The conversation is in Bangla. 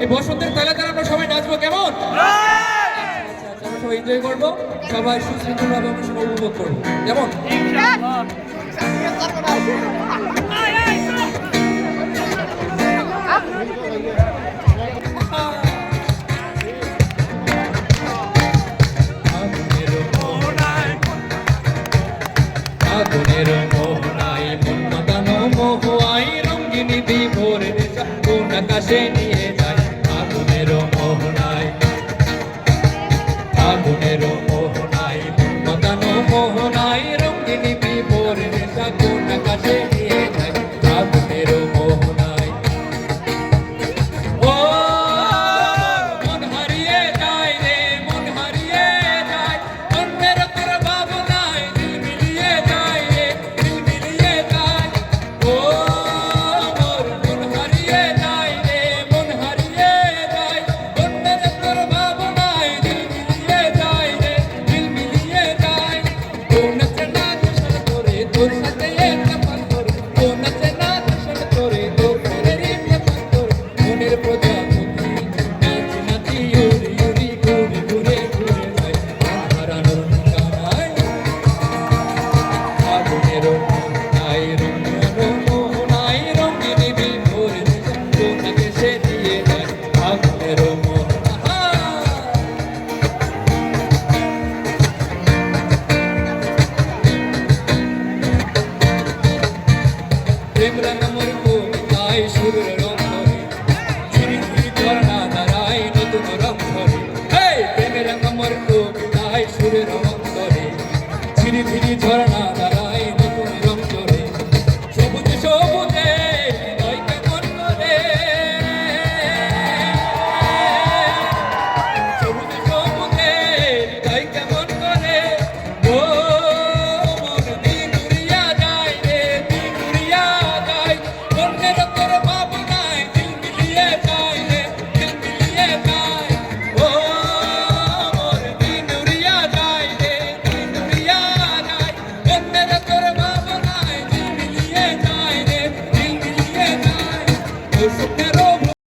এই বসন্তের তালা তালে আমরা সবাই নাচবো কেমন? আচ্ছা, সবাই এনজয় করব সবাই সুশৃঙ্খলভাবে আমরা উপভোগ করব। কেমন? নিয়ে কামনায় আগুনের অন্তরে ধীরে ধীরে ঝরনা দ্বারা